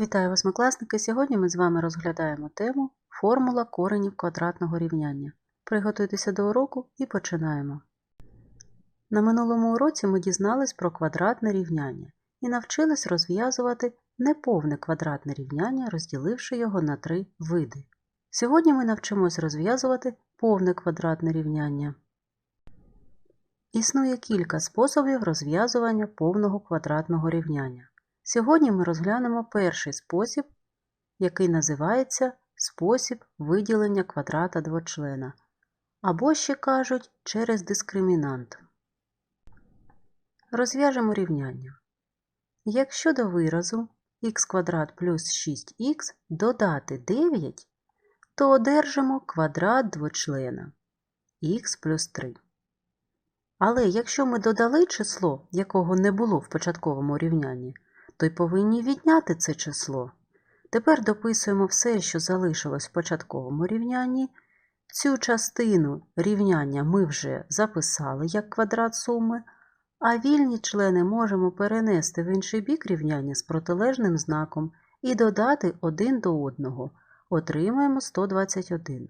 Вітаю восьмикласники! Сьогодні ми з вами розглядаємо тему Формула коренів квадратного рівняння. Приготуйтеся до уроку і починаємо. На минулому уроці ми дізнались про квадратне рівняння і навчились розв'язувати неповне квадратне рівняння, розділивши його на три види. Сьогодні ми навчимось розв'язувати повне квадратне рівняння. Існує кілька способів розв'язування повного квадратного рівняння. Сьогодні ми розглянемо перший спосіб, який називається спосіб виділення квадрата двочлена, або ще кажуть через дискримінант. Розв'яжемо рівняння. Якщо до виразу х квадрат плюс 6х додати 9, то одержимо квадрат двочлена х плюс 3. Але якщо ми додали число, якого не було в початковому рівнянні, то й повинні відняти це число. Тепер дописуємо все, що залишилось в початковому рівнянні. Цю частину рівняння ми вже записали як квадрат суми, а вільні члени можемо перенести в інший бік рівняння з протилежним знаком і додати один до одного. Отримаємо 121.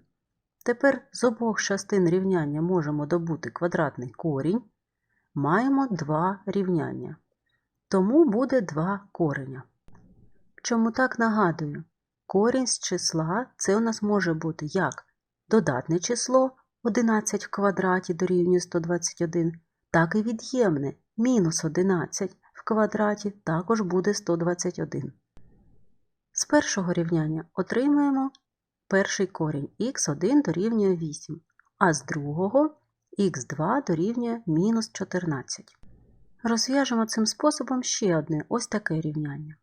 Тепер з обох частин рівняння можемо добути квадратний корінь. Маємо два рівняння. Тому буде 2 кореня. Чому так нагадую? Корінь з числа це у нас може бути як додатне число 11 в квадраті дорівнює 121, так і від'ємне мінус 11 в квадраті також буде 121. З першого рівняння отримуємо перший корінь х1 дорівнює 8, а з другого х2 дорівнює мінус 14. Розв'яжемо цим способом ще одне ось таке рівняння.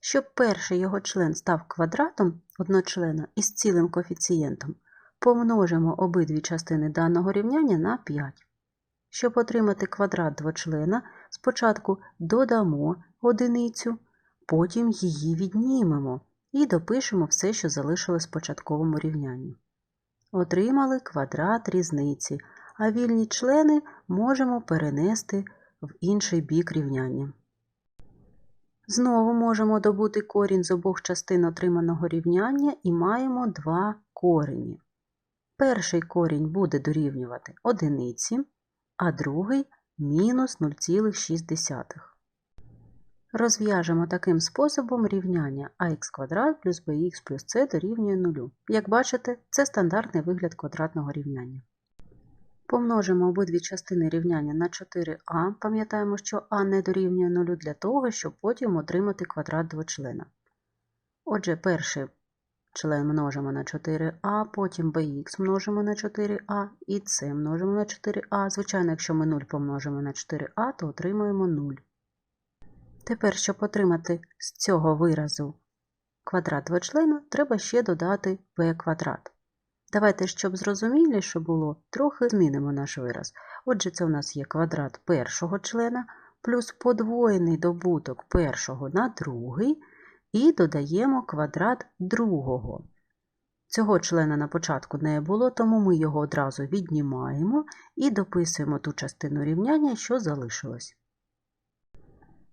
Щоб перший його член став квадратом одночлена із цілим коефіцієнтом, помножимо обидві частини даного рівняння на 5. Щоб отримати квадрат двочлена, спочатку додамо одиницю, потім її віднімемо і допишемо все, що залишилось в початковому рівнянні. Отримали квадрат різниці, а вільні члени можемо перенести в інший бік рівняння. Знову можемо добути корінь з обох частин отриманого рівняння і маємо два корені. Перший корінь буде дорівнювати одиниці, а другий мінус 0,6. Розв'яжемо таким способом рівняння ax квадрат плюс bx плюс c дорівнює 0. Як бачите, це стандартний вигляд квадратного рівняння. Помножимо обидві частини рівняння на 4а, пам'ятаємо, що а не дорівнює 0 для того, щоб потім отримати квадрат двочлена. Отже, перший член множимо на 4а, потім bx множимо на 4а і c множимо на 4а. Звичайно, якщо ми 0 помножимо на 4а, то отримаємо 0. Тепер, щоб отримати з цього виразу квадрат двочлена, треба ще додати b квадрат. Давайте, щоб зрозуміліше було, трохи змінимо наш вираз. Отже, це у нас є квадрат першого члена плюс подвоєний добуток першого на другий, і додаємо квадрат другого. Цього члена на початку не було, тому ми його одразу віднімаємо і дописуємо ту частину рівняння, що залишилось.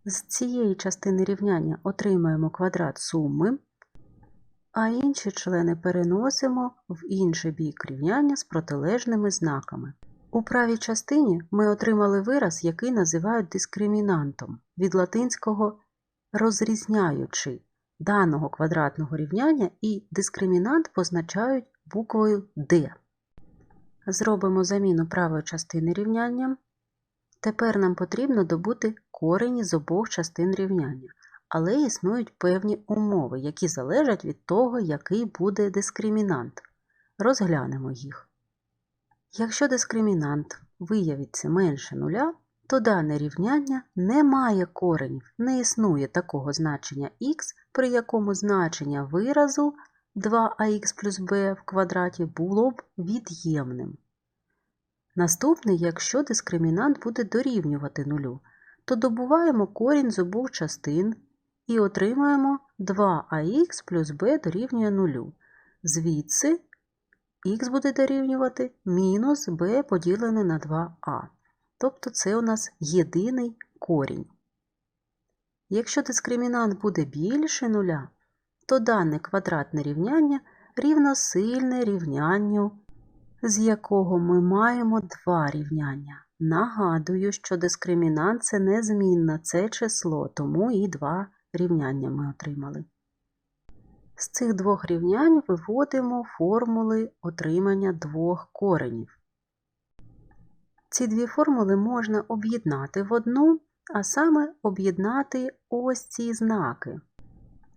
З цієї частини рівняння отримаємо квадрат суми а інші члени переносимо в інший бік рівняння з протилежними знаками. У правій частині ми отримали вираз, який називають дискримінантом від латинського розрізняючи даного квадратного рівняння і дискримінант позначають буквою D. Зробимо заміну правої частини рівняння. Тепер нам потрібно добути корені з обох частин рівняння але існують певні умови, які залежать від того, який буде дискримінант. Розглянемо їх. Якщо дискримінант виявиться менше нуля, то дане рівняння не має коренів, не існує такого значення х, при якому значення виразу 2ах плюс b в квадраті було б від'ємним. Наступне, якщо дискримінант буде дорівнювати нулю, то добуваємо корінь з обох частин і отримаємо 2ах плюс b дорівнює 0. Звідси х буде дорівнювати мінус b поділене на 2а. Тобто це у нас єдиний корінь. Якщо дискримінант буде більше нуля, то дане квадратне рівняння рівносильне рівнянню, з якого ми маємо два рівняння. Нагадую, що дискримінант це незмінна, це число, тому і два рівняння ми отримали. З цих двох рівнянь виводимо формули отримання двох коренів. Ці дві формули можна об'єднати в одну, а саме об'єднати ось ці знаки.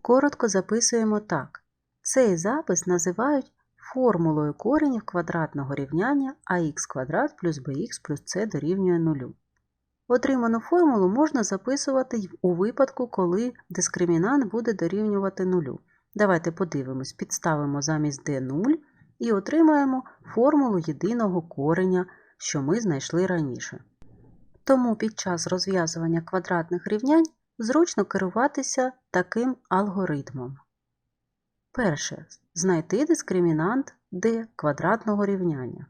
Коротко записуємо так. Цей запис називають формулою коренів квадратного рівняння ax квадрат плюс bx плюс c дорівнює 0. Отриману формулу можна записувати у випадку, коли дискримінант буде дорівнювати 0. Давайте подивимось, підставимо замість d 0 і отримаємо формулу єдиного кореня, що ми знайшли раніше. Тому під час розв'язування квадратних рівнянь зручно керуватися таким алгоритмом. Перше. Знайти дискримінант d квадратного рівняння.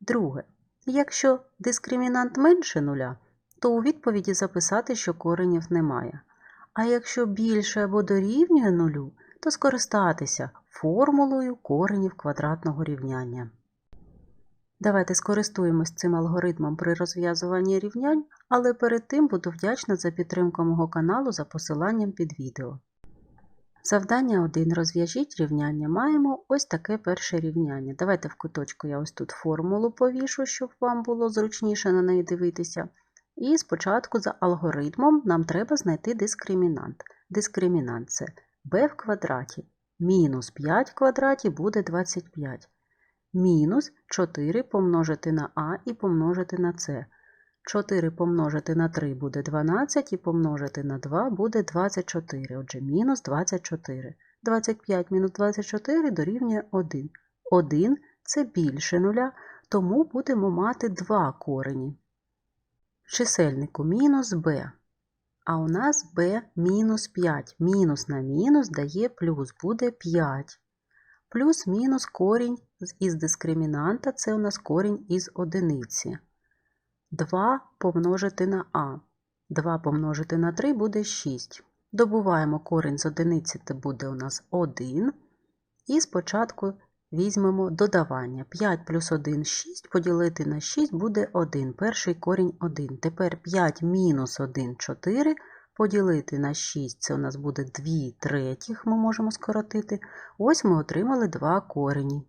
Друге. Якщо дискримінант менше нуля, то у відповіді записати, що коренів немає. А якщо більше або дорівнює нулю, то скористатися формулою коренів квадратного рівняння. Давайте скористуємось цим алгоритмом при розв'язуванні рівнянь, але перед тим буду вдячна за підтримку мого каналу за посиланням під відео. Завдання 1. Розв'яжіть рівняння. Маємо ось таке перше рівняння. Давайте в куточку я ось тут формулу повішу, щоб вам було зручніше на неї дивитися. І спочатку за алгоритмом нам треба знайти дискримінант. Дискримінант це b в квадраті. Мінус 5 в квадраті буде 25. Мінус 4 помножити на а і помножити на c. 4 помножити на 3 буде 12 і помножити на 2 буде 24. Отже, мінус 24. 25 мінус 24 дорівнює 1. 1 це більше нуля, тому будемо мати 2 корені. Чисельнику мінус b. А у нас b мінус 5. Мінус на мінус дає плюс, буде 5. Плюс-мінус корінь із дискримінанта це у нас корінь із одиниці. 2 помножити на а. 2 помножити на 3 буде 6. Добуваємо корінь з одиниці, це буде у нас 1. І спочатку візьмемо додавання. 5 плюс 1 6 поділити на 6 буде 1. Перший корінь 1. Тепер 5 мінус 1 4 поділити на 6, це у нас буде 2 третіх, ми можемо скоротити. Ось ми отримали 2 корені.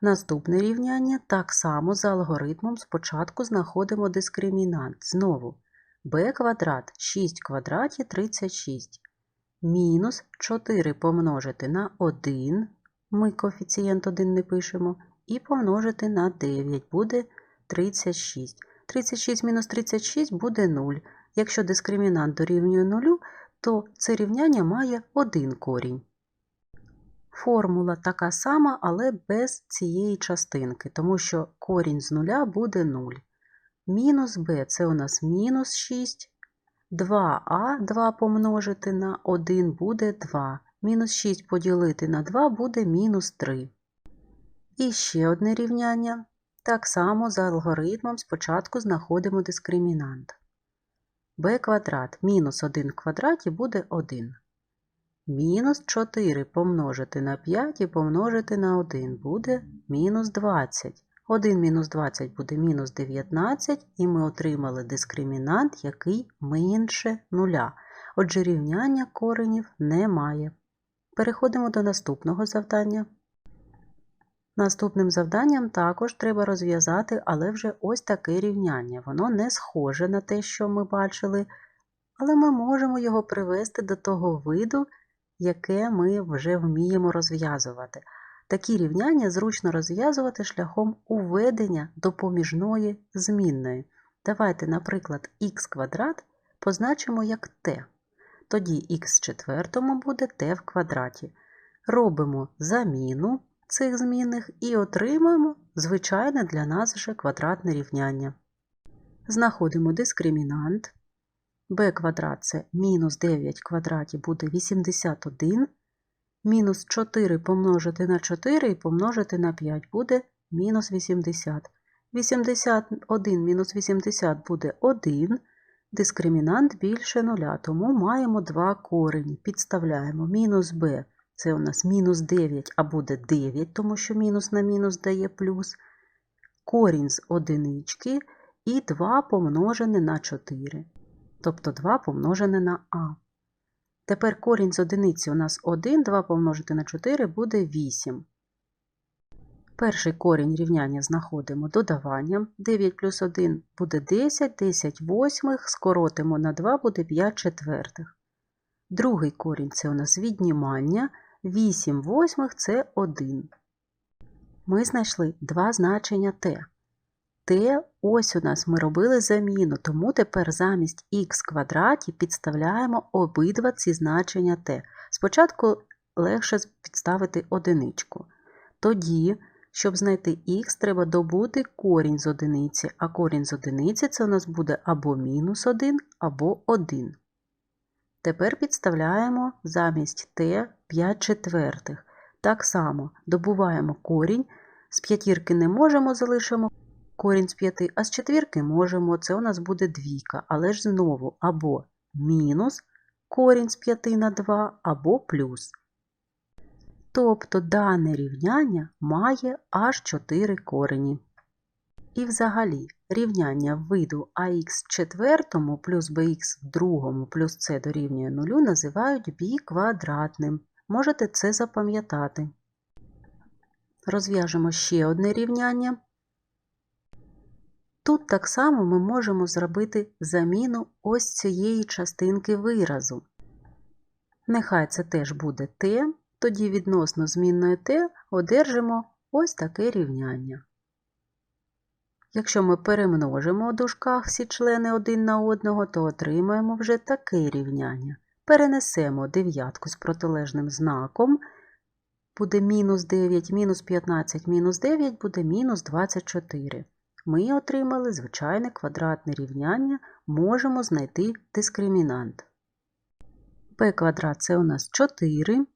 Наступне рівняння так само за алгоритмом спочатку знаходимо дискримінант. Знову b квадрат 6 квадраті 36. Мінус 4 помножити на 1, ми коефіцієнт 1 не пишемо, і помножити на 9 буде 36. 36 мінус 36 буде 0. Якщо дискримінант дорівнює 0, то це рівняння має один корінь. Формула така сама, але без цієї частинки, тому що корінь з нуля буде 0. Мінус b це у нас мінус 6. 2а 2 помножити на 1 буде 2. Мінус 6 поділити на 2 буде мінус 3. І ще одне рівняння. Так само за алгоритмом спочатку знаходимо дискримінант. b квадрат мінус 1 в квадраті буде 1. Мінус 4 помножити на 5 і помножити на 1 буде мінус 20. 1 мінус 20 буде мінус 19, і ми отримали дискримінант, який менше нуля. Отже, рівняння коренів немає. Переходимо до наступного завдання. Наступним завданням також треба розв'язати, але вже ось таке рівняння. Воно не схоже на те, що ми бачили, але ми можемо його привести до того виду, яке ми вже вміємо розв'язувати. Такі рівняння зручно розв'язувати шляхом уведення допоміжної змінної. Давайте, наприклад, х квадрат позначимо як t. Тоді х четвертому буде t в квадраті. Робимо заміну цих змінних і отримаємо звичайне для нас вже квадратне рівняння. Знаходимо дискримінант b квадрат це мінус 9 в квадраті буде 81. Мінус 4 помножити на 4 і помножити на 5 буде мінус 80. 81 мінус 80 буде 1. Дискримінант більше нуля, тому маємо два корені. Підставляємо мінус b, це у нас мінус 9, а буде 9, тому що мінус на мінус дає плюс. Корінь з одинички і 2 помножене на 4, тобто 2 помножене на а. Тепер корінь з одиниці у нас 1, 2 помножити на 4 буде 8. Перший корінь рівняння знаходимо додаванням. 9 плюс 1 буде 10, 10 восьмих, скоротимо на 2 буде 5 четвертих. Другий корінь це у нас віднімання, 8 восьмих це 1. Ми знайшли два значення t. t ось у нас ми робили заміну, тому тепер замість х квадраті підставляємо обидва ці значення t. Спочатку легше підставити одиничку. Тоді щоб знайти х, треба добути корінь з одиниці, а корінь з одиниці це у нас буде або мінус 1, або 1. Тепер підставляємо замість t 5 четвертих. Так само добуваємо корінь, з п'ятірки не можемо, залишимо корінь з 5, а з четвірки можемо, це у нас буде двійка, але ж знову або мінус корінь з 5 на 2, або плюс. Тобто дане рівняння має аж 4 корені. І взагалі рівняння виду ax в четвертому плюс bx в другому плюс c дорівнює 0 називають біквадратним. Можете це запам'ятати. Розв'яжемо ще одне рівняння. Тут так само ми можемо зробити заміну ось цієї частинки виразу. Нехай це теж буде t, тоді відносно змінної t одержимо ось таке рівняння. Якщо ми перемножимо у дужках всі члени один на одного, то отримаємо вже таке рівняння. Перенесемо дев'ятку з протилежним знаком, буде мінус 9, мінус 15, мінус 9 буде мінус 24. Ми отримали звичайне квадратне рівняння, можемо знайти дискримінант. p квадрат це у нас 4.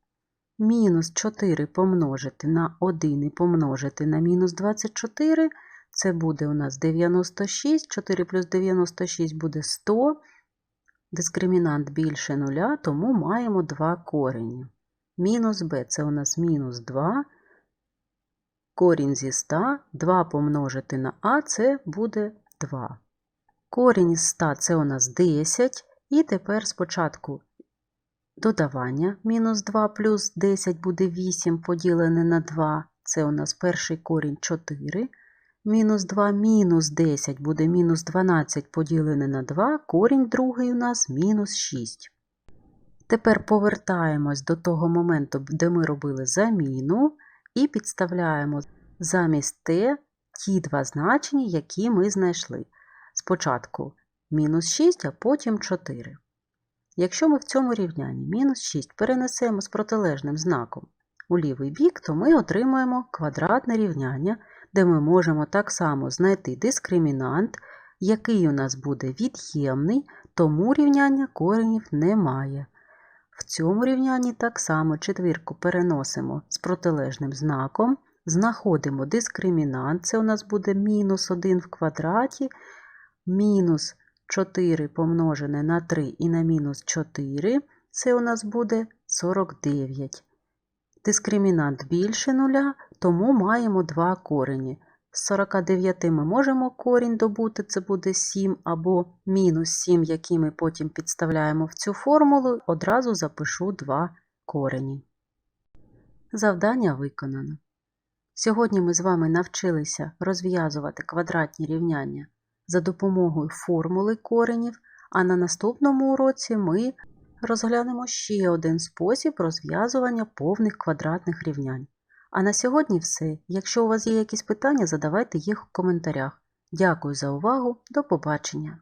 Мінус 4 помножити на 1 і помножити на мінус 24, це буде у нас 96, 4 плюс 96 буде 100. Дискримінант більше 0, тому маємо два корені. Мінус b це у нас мінус 2. Корінь зі 100, 2 помножити на а це буде 2. Корінь із 100 це у нас 10. І тепер спочатку Додавання мінус 2 плюс 10 буде 8 поділене на 2, це у нас перший корінь 4. Мінус 2 мінус 10 буде мінус 12 поділене на 2, корінь другий у нас мінус 6. Тепер повертаємось до того моменту, де ми робили заміну, і підставляємо замість t ті два значення, які ми знайшли. Спочатку мінус 6, а потім 4. Якщо ми в цьому рівнянні мінус 6 перенесемо з протилежним знаком у лівий бік, то ми отримаємо квадратне рівняння, де ми можемо так само знайти дискримінант, який у нас буде від'ємний, тому рівняння коренів немає. В цьому рівнянні так само четвірку переносимо з протилежним знаком, знаходимо дискримінант, це у нас буде мінус 1 в квадраті, мінус 4 помножене на 3 і на мінус 4, це у нас буде 49. Дискримінант більше нуля, тому маємо два корені. З 49 ми можемо корінь добути, це буде 7 або мінус 7, які ми потім підставляємо в цю формулу, одразу запишу два корені. Завдання виконано. Сьогодні ми з вами навчилися розв'язувати квадратні рівняння за допомогою формули коренів, а на наступному уроці ми розглянемо ще один спосіб розв'язування повних квадратних рівнянь. А на сьогодні все. Якщо у вас є якісь питання, задавайте їх у коментарях. Дякую за увагу, до побачення!